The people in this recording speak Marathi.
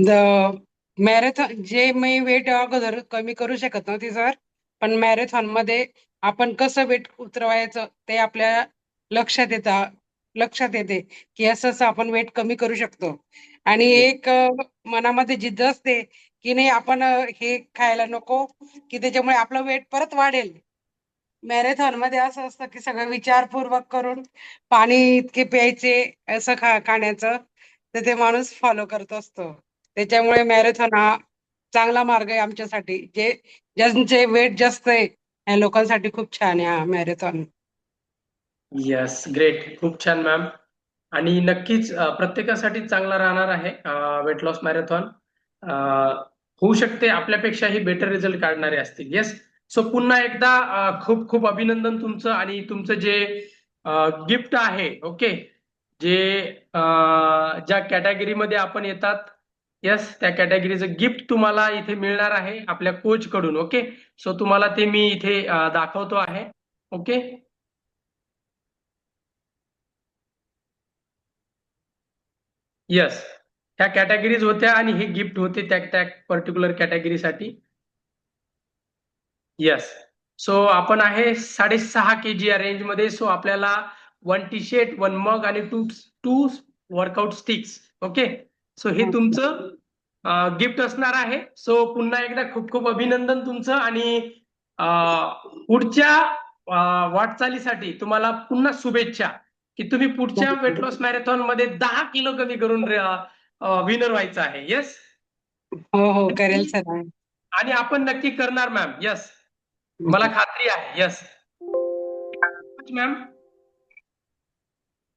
मॅरेथॉन जे मी वेट अगोदर कमी करू शकत नव्हती सर पण मॅरेथॉनमध्ये आपण कसं वेट उतरवायचं ते आपल्या लक्षात येतं लक्षात येते की असं असं आपण वेट कमी करू शकतो. आणि एक मनामध्ये जिद्द असते की नाही आपण हे खायला नको की त्याच्यामुळे आपलं वेट परत वाढेल. मॅरेथॉनमध्ये असं असतं की सगळं विचारपूर्वक करून पाणी इतके प्यायचे असं खा खाण्याचं तर ते माणूस फॉलो करत असतो. त्याच्यामुळे मॅरेथॉन हा चांगला मार्ग आहे आमच्यासाठी. जे ज्यांचे वेट जास्त आहे या लोकांसाठी खूप छान आहे हा मॅरेथॉन. येस ग्रेट खूप छान मॅम आणि नक्कीच प्रत्येकासाठी चांगला राहणार आहे वेट लॉस मॅरेथॉन होऊ शकते आपल्यापेक्षाही बेटर रिझल्ट काढणारे असतील. येस सो पुन्हा एकदा खूप खूप अभिनंदन तुमचं आणि तुमचं जे गिफ्ट आहे ओके जे ज्या कॅटेगरीमध्ये आपण येतात यस त्या कॅटेगरीचं गिफ्ट तुम्हाला इथे मिळणार आहे आपल्या कोच कडून ओके सो तुम्हाला ते मी इथे दाखवतो आहे ओके येस ह्या कॅटेगरीज होत्या आणि हे गिफ्ट होते त्या त्या पर्टिक्युलर कॅटेगरीसाठी येस सो आपण आहे साडेसहा के जी या रेंजमध्ये सो आपल्याला वन टी शर्ट वन मग आणि two two workout sticks okay so हे तुमचं गिफ्ट असणार आहे. सो पुन्हा एकदा खूप खूप अभिनंदन तुमचं आणि पुढच्या वाटचालीसाठी तुम्हाला पुन्हा शुभेच्छा की तुम्ही पुढच्या वेट लॉस मॅरेथॉनमध्ये दहा किलो कमी करून विनर व्हायचं आहे. येस हो हो. करेल सर. आणि आपण नक्की करणार मॅम येस मला खात्री आहे. Yes ma'am